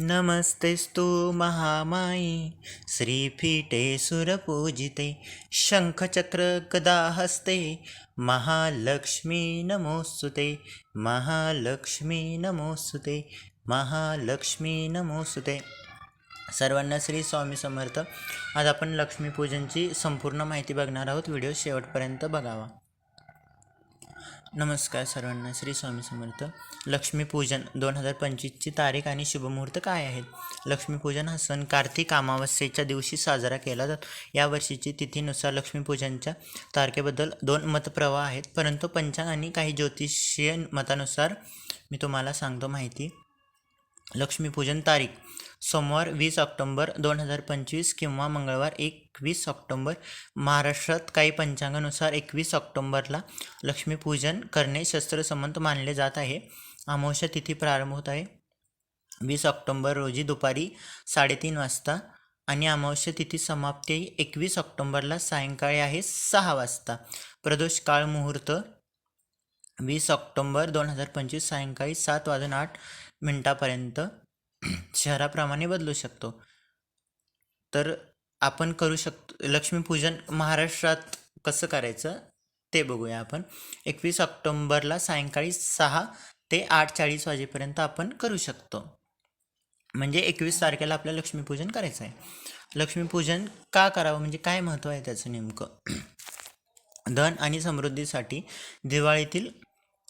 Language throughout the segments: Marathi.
नमस्तेस्तु महामाये श्रीपीठे सुरपूजिते. शङ्खचक्रगदाहस्ते महालक्ष्मी नमोस्तुते. महालक्ष्मी नमोस्तुते. महालक्ष्मी नमोस्तुते. सर्वांना श्री स्वामी समर्थ. आज आपण लक्ष्मीपूजनची संपूर्ण माहिती बघणार आहोत. व्हिडिओ शेवटपर्यंत बघावा. नमस्कार सर्वांना श्री स्वामी समर्थ. लक्ष्मीपूजन दोन हजार पंचवीसची तारीख आणि शुभमुहूर्त काय आहेत? लक्ष्मीपूजन हा सण कार्तिक अमावस्येच्या दिवशी साजरा केला जातो. या वर्षीची तिथीनुसार लक्ष्मीपूजनच्या तारखेबद्दल दोन मतप्रवाह आहेत. परंतु पंचांग आणि काही ज्योतिषीय मतानुसार मी तुम्हाला सांगतो माहिती. लक्ष्मीपूजन तारीख. सोमवार वीस ऑक्टोंबर दोन हजार पंचवीस किंवा मंगळवार एकवीस ऑक्टोंबर. महाराष्ट्रात काही पंचांगानुसार एकवीस ऑक्टोंबरला लक्ष्मीपूजन करणे शस्त्रसंमत मानले जात आहे. अमावस्या तिथी प्रारंभ होत आहे. वीस ऑक्टोंबर रोजी दुपारी साडेतीन वाजता आणि अमावस्या तिथी समाप्ती एकवीस ऑक्टोंबरला सायंकाळी आहे सहा वाजता. प्रदोष काळ मुहूर्त वीस ऑक्टोंबर दोन हजार पंचवीस सायंकाळी सात वाजून आठ मिनटापर्यंत शहराप्रमाणे बदलू शकतो. तर आपण करू शकतो लक्ष्मीपूजन महाराष्ट्रात कसं करायचं ते बघूया आपण. एकवीस ऑक्टोंबरला सायंकाळी सहा ते आठ चाळीस वाजेपर्यंत आपण करू शकतो. म्हणजे एकवीस तारखेला आपल्याला लक्ष्मीपूजन करायचं आहे. लक्ष्मीपूजन का करावं म्हणजे काय महत्त्व आहे त्याचं नेमकं? धन आणि समृद्धीसाठी दिवाळीतील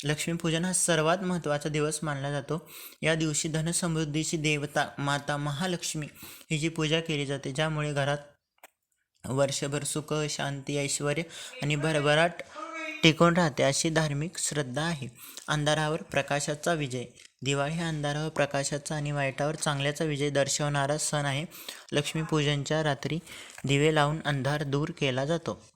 लक्ष्मीपूजन हा सर्वात महत्त्वाचा दिवस मानला जातो. या दिवशी धनसमृद्धीची देवता माता महालक्ष्मी हिची पूजा केली जाते ज्यामुळे घरात वर्षभर सुख शांती ऐश्वर आणि भरभराट टिकून राहते अशी धार्मिक श्रद्धा आहे. अंधारावर प्रकाशाचा विजय. दिवाळी हा अंधारावर प्रकाशाचा आणि वाईटावर चांगल्याचा विजय दर्शवणारा सण आहे. लक्ष्मीपूजनच्या रात्री दिवे लावून अंधार दूर केला जातो.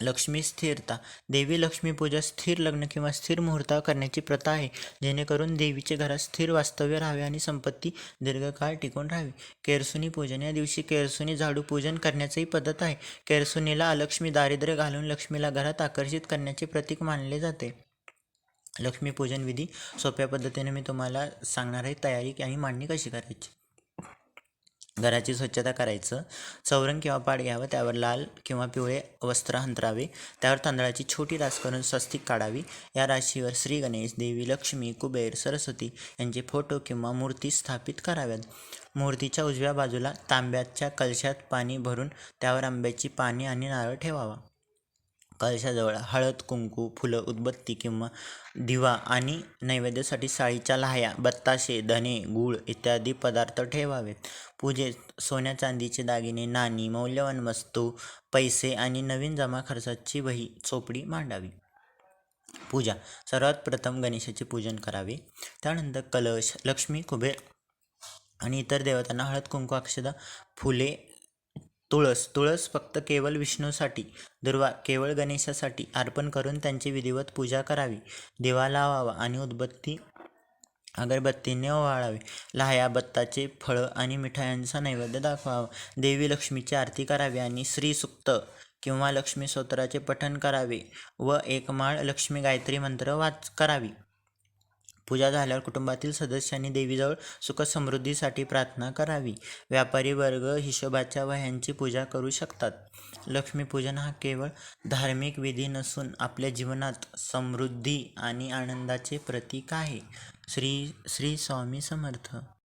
लक्ष्मी स्थिरता. देवी लक्ष्मीपूजा स्थिर लग्न किंवा स्थिर मुहूर्त करण्याची प्रथा आहे. जेणेकरून देवीचे घरात स्थिर वास्तव्य राहावे आणि संपत्ती दीर्घकाळ टिकून राहावी. केरसुनी पूजन. या दिवशी केरसुनी झाडू पूजन करण्याचीही पद्धत आहे. केरसुनीला अलक्ष्मी दारिद्र्य घालून लक्ष्मीला घरात आकर्षित करण्याचे प्रतीक मानले जाते. लक्ष्मीपूजन विधी सोप्या पद्धतीने मी तुम्हाला सांगणार आहे. तयारी आणि मांडणी कशी करायची? घराची स्वच्छता करायचं. चौरंग किंवा पाट घ्यावं त्यावर लाल किंवा पिवळे वस्त्र अंतरावे त्यावर तांदळाची छोटी रास करून स्वस्तिक काढावी. या राशीवर श्री गणेश देवी लक्ष्मी कुबेर सरस्वती यांचे फोटो किंवा मूर्ती स्थापित कराव्यात. मूर्तीच्या उजव्या बाजूला तांब्याच्या कलशात पाणी भरून त्यावर आंब्याची पाने आणि नारळ ठेवावा. कलशाजवळ हळद कुंकू फुलं उदबत्ती किंवा दिवा आणि नैवेद्यासाठी साळीच्या लाह्या बत्ताशे धने गूळ इत्यादी पदार्थ ठेवावेत. पूजेत सोन्या चांदीचे दागिने नाणी मौल्यवान वस्तू पैसे आणि नवीन जमा खर्चाची वही चोपडी मांडावी. पूजा. सर्वात प्रथम गणेशाचे पूजन करावे. त्यानंतर कलश लक्ष्मी कुबेर आणि इतर देवतांना हळद कुंकू अक्षदा फुले तुळस तुळस फक्त केवळ विष्णूसाठी दुर्वा केवळ गणेशासाठी अर्पण करून त्यांची विधिवत पूजा करावी. दिवा लावावा आणि उदबत्ती अगरबत्तीने ओवाळावे लाह्या बत्ताचे फळं आणि मिठायांचा नैवेद्य दाखवावा. देवी लक्ष्मीची आरती करावी आणि श्रीसुक्त किंवा लक्ष्मी स्तोत्राचे पठण करावे व एकमाळ लक्ष्मी गायत्री मंत्र वाच करावी. पूजा झाल्यावर कुटुंबातील सदस्यांनी देवीजवळ सुख समृद्धीसाठी प्रार्थना करावी. व्यापारी वर्ग हिशोबाच्या वह्यांची पूजा करू शकतात. लक्ष्मीपूजन हा केवळ धार्मिक विधी नसून आपल्या जीवनात समृद्धी आणि आनंदाचे प्रतीक आहे. श्री श्री स्वामी समर्थ.